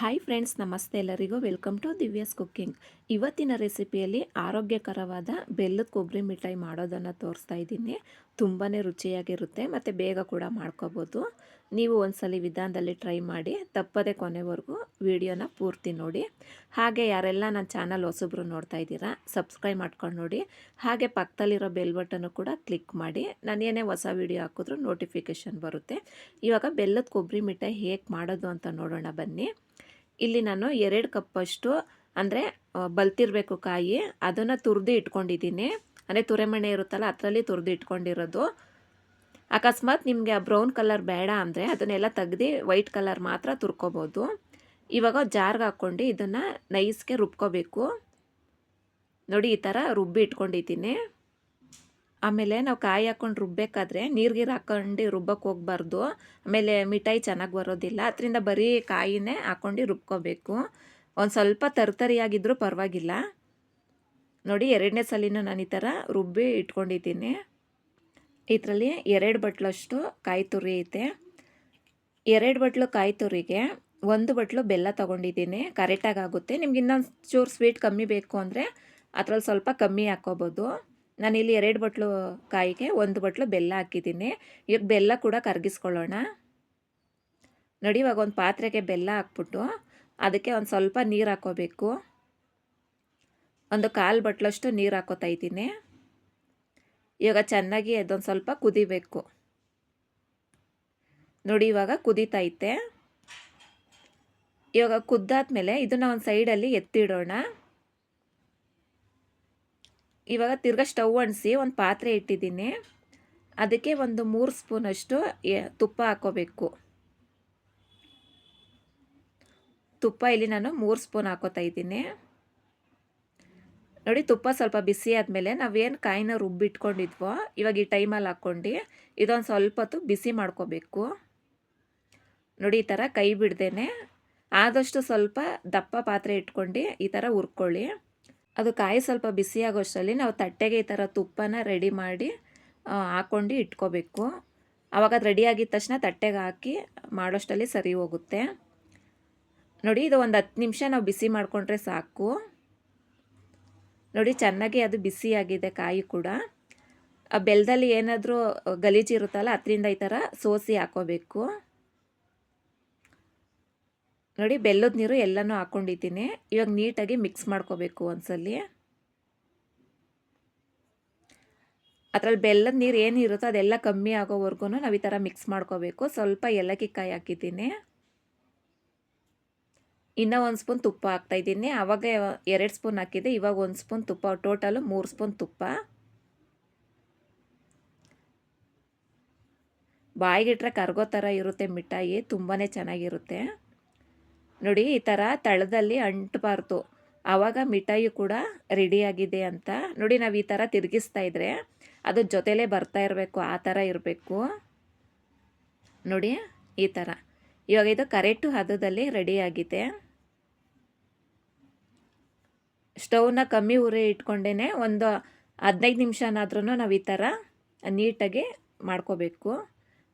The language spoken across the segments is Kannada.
ಹಾಯ್ ಫ್ರೆಂಡ್ಸ್ ನಮಸ್ತೆ ಎಲ್ಲರಿಗೂ. ವೆಲ್ಕಮ್ ಟು ದಿವ್ಯಾಸ್ ಕುಕ್ಕಿಂಗ್ ಇವತ್ತಿನ ರೆಸಿಪಿಯಲ್ಲಿ ಆರೋಗ್ಯಕರವಾದ ಬೆಲ್ಲದ ಕೊಬ್ಬರಿ ಮಿಠಾಯಿ ಮಾಡೋದನ್ನು ತೋರಿಸ್ತಾ ಇದ್ದೀನಿ. ತುಂಬಾ ರುಚಿಯಾಗಿರುತ್ತೆ ಮತ್ತು ಬೇಗ ಕೂಡ ಮಾಡ್ಕೋಬೋದು. ನೀವು ಒಂದ್ಸಲಿ ವಿಧಾನದಲ್ಲಿ ಟ್ರೈ ಮಾಡಿ ತಪ್ಪದೆ ಕೊನೆವರೆಗೂ ವಿಡಿಯೋನ ಪೂರ್ತಿ ನೋಡಿ. ಹಾಗೆ ಯಾರೆಲ್ಲ ನನ್ನ ಚಾನಲ್ ಹೊಸಬ್ರು ನೋಡ್ತಾ ಇದ್ದೀರಾ ಸಬ್ಸ್ಕ್ರೈಬ್ ಮಾಡ್ಕೊಂಡು ನೋಡಿ. ಹಾಗೆ ಪಕ್ಕದಲ್ಲಿರೋ ಬೆಲ್ ಬಟನ್ನು ಕೂಡ ಕ್ಲಿಕ್ ಮಾಡಿ. ನಾನು ಏನೇ ಹೊಸ ವಿಡಿಯೋ ಹಾಕಿದ್ರೂ ನೋಟಿಫಿಕೇಷನ್ ಬರುತ್ತೆ. ಇವಾಗ ಬೆಲ್ಲದ ಕೊಬ್ಬರಿ ಮಿಠಾಯಿ ಹೇಗೆ ಮಾಡೋದು ಅಂತ ನೋಡೋಣ ಬನ್ನಿ. ಇಲ್ಲಿ ನಾನು ಎರಡು ಕಪ್ಪಷ್ಟು ಅಂದರೆ ಬಲ್ತಿರಬೇಕು ಕಾಯಿ, ಅದನ್ನು ತುರಿದು ಇಟ್ಕೊಂಡಿದ್ದೀನಿ. ಅಂದರೆ, ತುರೆಮಣೆ ಇರುತ್ತಲ್ಲ, ಅದರಲ್ಲಿ ತುರಿದು ಇಟ್ಕೊಂಡಿರೋದು. ಅಕಸ್ಮಾತ್ ನಿಮಗೆ ಆ ಬ್ರೌನ್ ಕಲರ್ ಬೇಡ ಅಂದರೆ, ಅದನ್ನೆಲ್ಲ ತೆಗ್ದು ವೈಟ್ ಕಲರ್ ಮಾತ್ರ ತುರ್ಕೋಬೋದು. ಇವಾಗ ಜಾರ್ಗೆ ಹಾಕ್ಕೊಂಡು ಇದನ್ನು ನೈಸ್ಗೆ ರುಬ್ಕೋಬೇಕು. ನೋಡಿ, ಈ ಥರ ರುಬ್ಬಿ ಇಟ್ಕೊಂಡಿದ್ದೀನಿ ಆಮೇಲೆ ನಾವು ಕಾಯಿ ಹಾಕ್ಕೊಂಡು ರುಬ್ಬಬೇಕಾದ್ರೆ ನೀರ್ಗೀರು ಹಾಕೊಂಡು ರುಬ್ಬಕ್ಕೆ ಹೋಗ್ಬಾರ್ದು. ಆಮೇಲೆ ಮಿಠಾಯಿ ಚೆನ್ನಾಗಿ ಬರೋದಿಲ್ಲ. ಅದರಿಂದ ಬರೀ ಕಾಯಿನೇ ಹಾಕ್ಕೊಂಡು ರುಬ್ಕೋಬೇಕು. ಒಂದು ಸ್ವಲ್ಪ ತರ್ತರಿಯಾಗಿದ್ದರೂ ಪರವಾಗಿಲ್ಲ. ನೋಡಿ ಎರಡನೇ ಸಲಿನೂ ನಾನು ಈ ಥರ ರುಬ್ಬಿ ಇಟ್ಕೊಂಡಿದ್ದೀನಿ. ಇದರಲ್ಲಿ ಎರಡು ಬಟ್ಲಷ್ಟು ಕಾಯಿ ತುರಿ ಐತೆ. ಎರಡು ಬಟ್ಲು ಕಾಯಿ ತುರಿಗೆ ಒಂದು ಬಟ್ಲು ಬೆಲ್ಲ ತೊಗೊಂಡಿದ್ದೀನಿ. ಕರೆಕ್ಟಾಗಿ ಆಗುತ್ತೆ. ನಿಮ್ಗೆ ಇನ್ನೊಂದು ಚೂರು ಸ್ವೀಟ್ ಕಮ್ಮಿ ಬೇಕು ಅಂದರೆ ಅದ್ರಲ್ಲಿ ಸ್ವಲ್ಪ ಕಮ್ಮಿ ಹಾಕ್ಕೋಬೋದು. ನಾನಿಲ್ಲಿ ಎರಡು ಬಟ್ಲು ಕಾಯಿಗೆ ಒಂದು ಬಟ್ಲು ಬೆಲ್ಲ ಹಾಕಿದ್ದೀನಿ. ಈಗ ಬೆಲ್ಲ ಕೂಡ ಕರಗಿಸ್ಕೊಳ್ಳೋಣ. ನೋಡಿ, ಇವಾಗ ಒಂದು ಪಾತ್ರೆಗೆ ಬೆಲ್ಲ ಹಾಕ್ಬಿಟ್ಟು ಅದಕ್ಕೆ ಒಂದು ಸ್ವಲ್ಪ ನೀರು ಹಾಕೋಬೇಕು. ಒಂದು ಕಾಲು ಬಟ್ಲಷ್ಟು ನೀರು ಹಾಕೋತಾ ಇದ್ದೀನಿ. ಇವಾಗ ಚೆನ್ನಾಗಿ ಅದೊಂದು ಸ್ವಲ್ಪ ಕುದಿಬೇಕು. ನೋಡಿ, ಇವಾಗ ಕುದೀತೈತೆ ಇವಾಗ ಕುದ್ದಾದ್ಮೇಲೆ ಇದನ್ನು ಒಂದು ಸೈಡಲ್ಲಿ ಎತ್ತಿಡೋಣ. ಇವಾಗ ತಿರ್ಗಾ ಸ್ಟವ್ ಅಂಟಿಸಿ ಒಂದು ಪಾತ್ರೆ ಇಟ್ಟಿದ್ದೀನಿ. ಅದಕ್ಕೆ ಒಂದು ಮೂರು ಸ್ಪೂನಷ್ಟು ತುಪ್ಪ ಹಾಕೋಬೇಕು. ತುಪ್ಪ ಇಲ್ಲಿ ನಾನು ಮೂರು ಸ್ಪೂನ್ ಹಾಕೋತಾ ಇದ್ದೀನಿ. ನೋಡಿ ತುಪ್ಪ ಸ್ವಲ್ಪ ಬಿಸಿ ಆದಮೇಲೆ ನಾವೇನು ಕಾಯಿನ ರುಬ್ಬಿಟ್ಕೊಂಡಿದ್ವೋ, ಇವಾಗ ಈ ಟೈಮಲ್ಲಿ ಹಾಕ್ಕೊಂಡು, ಇದೊಂದು ಸ್ವಲ್ಪ ಹೊತ್ತು ಬಿಸಿ ಮಾಡ್ಕೋಬೇಕು. ನೋಡಿ ಈ ಥರ ಕೈ ಬಿಡ್ದೇನೆ. ಆದಷ್ಟು ಸ್ವಲ್ಪ ದಪ್ಪ ಪಾತ್ರೆ ಇಟ್ಕೊಂಡು ಈ ಥರ ಹುರ್ಕೊಳ್ಳಿ. ಅದು ಕಾಯಿ ಸ್ವಲ್ಪ ಬಿಸಿ ಆಗೋಷ್ಟರಲ್ಲಿ ನಾವು ತಟ್ಟೆಗೆ ಈ ಥರ ತುಪ್ಪನ ರೆಡಿ ಮಾಡಿ ಹಾಕ್ಕೊಂಡು ಇಟ್ಕೋಬೇಕು. ಆವಾಗ ಅದು ರೆಡಿ ಆಗಿದ ತಕ್ಷಣ ತಟ್ಟೆಗೆ ಹಾಕಿ ಮಾಡೋಷ್ಟರಲ್ಲಿ ಸರಿ ಹೋಗುತ್ತೆ. ನೋಡಿ, ಇದು ಒಂದು ಹತ್ತು ನಿಮಿಷ ನಾವು ಬಿಸಿ ಮಾಡಿಕೊಂಡ್ರೆ ಸಾಕು. ನೋಡಿ, ಚೆನ್ನಾಗಿ ಅದು ಬಿಸಿಯಾಗಿದೆ ಕಾಯಿ ಕೂಡ. ಆ ಬೆಲ್ಲದಲ್ಲಿ ಏನಾದರೂ ಗಲೀಜಿರುತ್ತಲ್ಲ ಅದರಿಂದ ಈ ಥರ ಸೋಸಿ ಹಾಕೋಬೇಕು. ನೋಡಿ ಬೆಲ್ಲದ ನೀರು ಎಲ್ಲನೂ ಹಾಕ್ಕೊಂಡಿದ್ದೀನಿ ಇವಾಗ ನೀಟಾಗಿ ಮಿಕ್ಸ್ ಮಾಡ್ಕೋಬೇಕು ಒಂದ್ಸಲಿ. ಅದರಲ್ಲಿ ಬೆಲ್ಲದ ನೀರು ಏನಿರುತ್ತೋ ಅದೆಲ್ಲ ಕಮ್ಮಿ ಆಗೋವರೆಗೂ ನಾವು ಈ ಥರ ಮಿಕ್ಸ್ ಮಾಡ್ಕೋಬೇಕು. ಸ್ವಲ್ಪ ಏಲಕ್ಕಿ ಕಾಯಿ ಹಾಕಿದ್ದೀನಿ. ಇನ್ನೂ ಒಂದು ಸ್ಪೂನ್ ತುಪ್ಪ ಹಾಕ್ತಾಯಿದ್ದೀನಿ ಆವಾಗ ಎರಡು ಸ್ಪೂನ್ ಹಾಕಿದ್ದೆ, ಇವಾಗ ಒಂದು ಸ್ಪೂನ್ ತುಪ್ಪ. ಟೋಟಲು ಮೂರು ಸ್ಪೂನ್ ತುಪ್ಪ. ಬಾಯಿಗಿಟ್ರೆ ಕರ್ಗೋ ಥರ ಇರುತ್ತೆ ಮಿಠಾಯಿ ತುಂಬಾ ಚೆನ್ನಾಗಿರುತ್ತೆ. ನೋಡಿ, ಈ ಥರ ತಳದಲ್ಲಿ ಅಂಟಬಾರ್ದು. ಆವಾಗ ಮಿಠಾಯಿ ಕೂಡ ರೆಡಿಯಾಗಿದೆ ಅಂತ. ನೋಡಿ, ನಾವು ಈ ಥರ ತಿರುಗಿಸ್ತಾ ಇದ್ರೆ ಅದು ಜೊತೆಲೇ ಬರ್ತಾ ಇರಬೇಕು, ಆ ಥರ ಇರಬೇಕು. ನೋಡಿ, ಈ ಥರ ಇವಾಗ ಇದು ಕರೆಕ್ಟು ಹದದಲ್ಲಿ ರೆಡಿಯಾಗಿದೆ ಸ್ಟೌವ್ನ ಕಮ್ಮಿ ಉರಿ ಇಟ್ಕೊಂಡೇ ಒಂದು ಹದಿನೈದು ನಿಮಿಷನಾದ್ರೂ ನಾವು ಈ ಥರ ನೀಟಾಗಿ ಮಾಡ್ಕೋಬೇಕು.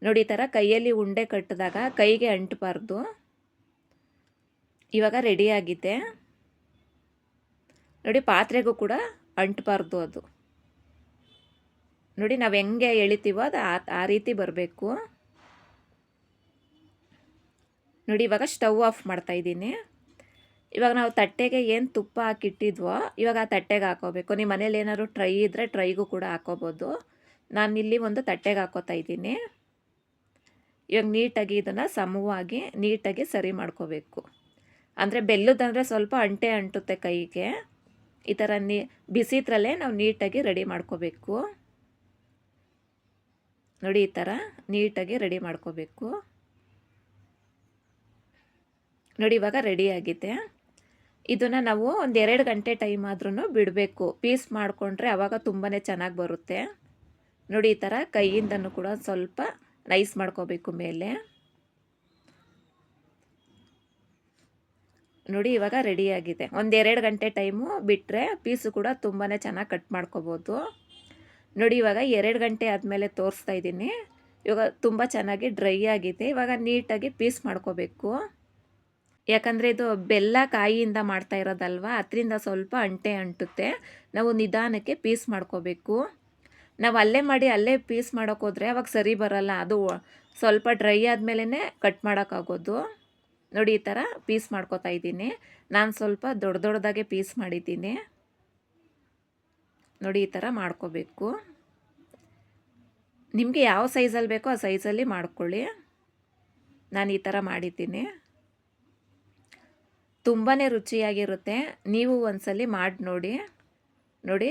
ನೋಡಿ, ಈ ಥರ ಕೈಯಲ್ಲಿ ಉಂಡೆ ಕಟ್ಟಿದಾಗ ಕೈಗೆ ಅಂಟಬಾರ್ದು. ಇವಾಗ ರೆಡಿಯಾಗಿದೆ ನೋಡಿ, ಪಾತ್ರೆಗೂ ಕೂಡ ಅಂಟಬಾರ್ದು ಅದು. ನೋಡಿ, ನಾವು ಹೆಂಗೆ ಎಳಿತೀವೋ ಅದು ಆ ರೀತಿ ಬರಬೇಕು. ನೋಡಿ, ಇವಾಗ ಸ್ಟವ್ ಆಫ್ ಮಾಡ್ತಾ ಇದ್ದೀನಿ. ಇವಾಗ ನಾವು ತಟ್ಟೆಗೆ ಏನು ತುಪ್ಪ ಹಾಕಿಟ್ಟಿದ್ವೋ, ಇವಾಗ ಆ ತಟ್ಟೆಗೆ ಹಾಕೋಬೇಕು. ನಿಮ್ಮ ಮನೇಲಿ ಏನಾದ್ರು ಟ್ರೈ ಇದ್ದರೆ ಟ್ರೈಗೂ ಕೂಡ ಹಾಕೋಬೋದು. ಇಲ್ಲಿ ಒಂದು ತಟ್ಟೆಗೆ ಹಾಕೋತಾ ಇದ್ದೀನಿ. ಇವಾಗ ನೀಟಾಗಿ ಇದನ್ನು ಸಮವಾಗಿ ನೀಟಾಗಿ ಸರಿ ಮಾಡ್ಕೋಬೇಕು. ಅಂದರೆ ಬೆಲ್ಲದಂದರೆ ಸ್ವಲ್ಪ ಅಂಟೆ ಅಂಟುತ್ತೆ ಕೈಗೆ. ಈ ಥರ ನೀ ಬಿಸಿತ್ರಲ್ಲೇ ನಾವು ನೀಟಾಗಿ ರೆಡಿ ಮಾಡ್ಕೋಬೇಕು. ನೋಡಿ ಈ ಥರ ನೀಟಾಗಿ ರೆಡಿ ಮಾಡ್ಕೋಬೇಕು. ನೋಡಿ ಇವಾಗ ರೆಡಿಯಾಗಿದೆ ಇದನ್ನು ನಾವು ಒಂದು ಎರಡು ಗಂಟೆ ಟೈಮ್ ಆದ್ರೂ ಬಿಡಬೇಕು. ಪೀಸ್ ಮಾಡಿಕೊಂಡ್ರೆ ಆವಾಗ ತುಂಬಾ ಚೆನ್ನಾಗಿ ಬರುತ್ತೆ. ನೋಡಿ ಈ ಥರ ಕೈಯಿಂದನೂ ಕೂಡ ಸ್ವಲ್ಪ ನೈಸ್ ಮಾಡ್ಕೋಬೇಕು ಮೇಲೆ. ನೋಡಿ, ಇವಾಗ ರೆಡಿಯಾಗಿದೆ ಒಂದೆರಡು ಗಂಟೆ ಟೈಮು ಬಿಟ್ಟರೆ ಪೀಸು ಕೂಡ ತುಂಬಾ ಚೆನ್ನಾಗಿ ಕಟ್ ಮಾಡ್ಕೋಬೋದು. ನೋಡಿ, ಇವಾಗ ಎರಡು ಗಂಟೆ ಆದಮೇಲೆ ತೋರಿಸ್ತಾ ಇದ್ದೀನಿ. ಇವಾಗ ತುಂಬ ಚೆನ್ನಾಗಿ ಡ್ರೈ ಆಗಿದೆ. ಇವಾಗ ನೀಟಾಗಿ ಪೀಸ್ ಮಾಡ್ಕೋಬೇಕು. ಯಾಕಂದರೆ ಇದು ಬೆಲ್ಲ ಕಾಯಿಯಿಂದ ಮಾಡ್ತಾ ಇರೋದಲ್ವ? ಅದರಿಂದ ಸ್ವಲ್ಪ ಅಂಟೆ ಅಂಟುತ್ತೆ. ನಾವು ನಿಧಾನಕ್ಕೆ ಪೀಸ್ ಮಾಡ್ಕೋಬೇಕು. ನಾವು ಅಲ್ಲೇ ಮಾಡಿ ಅಲ್ಲೇ ಪೀಸ್ ಮಾಡೋಕ್ಕೋದ್ರೆ ಅವಾಗ ಸರಿ ಬರಲ್ಲ. ಅದು ಸ್ವಲ್ಪ ಡ್ರೈ ಆದಮೇಲೆ ಕಟ್ ಮಾಡೋಕ್ಕಾಗೋದು ನೋಡಿ ಈ ಥರ ಪೀಸ್ ಮಾಡ್ಕೋತಾ ಇದ್ದೀನಿ. ನಾನು ಸ್ವಲ್ಪ ದೊಡ್ಡ ದೊಡ್ಡದಾಗೆ ಪೀಸ್ ಮಾಡಿದ್ದೀನಿ. ನೋಡಿ ಈ ಥರ ಮಾಡ್ಕೋಬೇಕು. ನಿಮಗೆ ಯಾವ ಸೈಜಲ್ಲಿ ಬೇಕೋ ಆ ಸೈಜಲ್ಲಿ ಮಾಡ್ಕೊಳ್ಳಿ. ನಾನು ಈ ಥರ ಮಾಡಿದ್ದೀನಿ. ತುಂಬಾ ರುಚಿಯಾಗಿರುತ್ತೆ. ನೀವು ಒಂದ್ಸಲಿ ಮಾಡಿ ನೋಡಿ. ನೋಡಿ,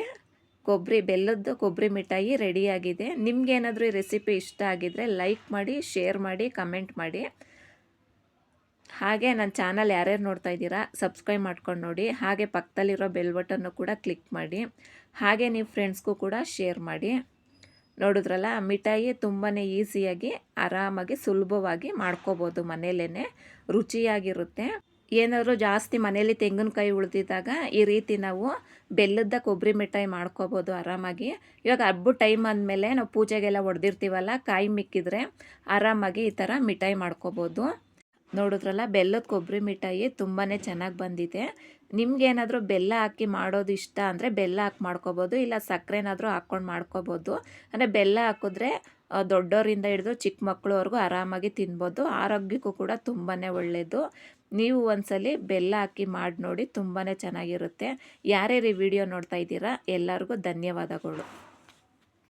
ಕೊಬ್ಬರಿ, ಬೆಲ್ಲದ್ದು ಕೊಬ್ಬರಿ ಮಿಠಾಯಿ ರೆಡಿಯಾಗಿದೆ ನಿಮಗೇನಾದರೂ ಈ ರೆಸಿಪಿ ಇಷ್ಟ ಆಗಿದ್ದರೆ ಲೈಕ್ ಮಾಡಿ, ಶೇರ್ ಮಾಡಿ, ಕಮೆಂಟ್ ಮಾಡಿ. ಹಾಗೆ ನನ್ನ ಚಾನಲ್ ಯಾರ್ಯಾರು ನೋಡ್ತಾ ಇದ್ದೀರಾ ಸಬ್ಸ್ಕ್ರೈಬ್ ಮಾಡ್ಕೊಂಡು ನೋಡಿ. ಹಾಗೆ ಪಕ್ಕದಲ್ಲಿರೋ ಬೆಲ್ ಬಟನ್ನು ಕೂಡ ಕ್ಲಿಕ್ ಮಾಡಿ. ಹಾಗೆ ನೀವು ಫ್ರೆಂಡ್ಸ್ಗೂ ಕೂಡ ಶೇರ್ ಮಾಡಿ. ನೋಡಿದ್ರಲ್ಲ, ಮಿಠಾಯಿ ತುಂಬಾ ಈಸಿಯಾಗಿ ಆರಾಮಾಗಿ, ಸುಲಭವಾಗಿ ಮಾಡ್ಕೋಬೋದು ಮನೇಲೇ ರುಚಿಯಾಗಿರುತ್ತೆ. ಏನಾದರೂ ಜಾಸ್ತಿ ಮನೇಲಿ ತೆಂಗಿನಕಾಯಿ ಉಳಿದಿದ್ದಾಗ ಈ ರೀತಿ ನಾವು ಬೆಲ್ಲದ ಕೊಬ್ಬರಿ ಮಿಠಾಯಿ ಮಾಡ್ಕೋಬೋದು ಆರಾಮಾಗಿ. ಇವಾಗ ಹಬ್ಬ ಟೈಮ್ ಅಂದಮೇಲೆ ನಾವು ಪೂಜೆಗೆಲ್ಲ ಹೊಡೆದಿರ್ತೀವಲ್ಲ, ಕಾಯಿ ಮಿಕ್ಕಿದ್ರೆ ಆರಾಮಾಗಿ ಈ ಥರ ಮಿಠಾಯಿ ಮಾಡ್ಕೋಬೋದು. ನೋಡಿದ್ರಲ್ಲ, ಬೆಲ್ಲದ ಕೊಬ್ಬರಿ ಮಿಠಾಯಿ ತುಂಬಾ ಚೆನ್ನಾಗಿ ಬಂದಿದೆ. ನಿಮ್ಗೇನಾದರೂ ಬೆಲ್ಲ ಹಾಕಿ ಮಾಡೋದು ಇಷ್ಟ ಅಂದರೆ ಬೆಲ್ಲ ಹಾಕಿ ಮಾಡ್ಕೋಬೋದು, ಇಲ್ಲ ಸಕ್ಕರೆನಾದರೂ ಹಾಕ್ಕೊಂಡು ಮಾಡ್ಕೋಬೋದು. ಅಂದರೆ ಬೆಲ್ಲ ಹಾಕಿದ್ರೆ ದೊಡ್ಡವರಿಂದ ಹಿಡಿದು ಚಿಕ್ಕ ಮಕ್ಕಳವರೆಗೂ ಆರಾಮಾಗಿ ತಿನ್ಬೋದು, ಆರೋಗ್ಯಕ್ಕೂ ಕೂಡ ತುಂಬಾ ಒಳ್ಳೆಯದು ನೀವು ಒಂದ್ಸಲಿ ಬೆಲ್ಲ ಹಾಕಿ ಮಾಡಿ ನೋಡಿ ತುಂಬಾ ಚೆನ್ನಾಗಿರುತ್ತೆ. ಯಾರ್ಯಾರು ಈ ವಿಡಿಯೋ ನೋಡ್ತಾ ಇದ್ದೀರಾ, ಎಲ್ಲರಿಗೂ ಧನ್ಯವಾದಗಳು.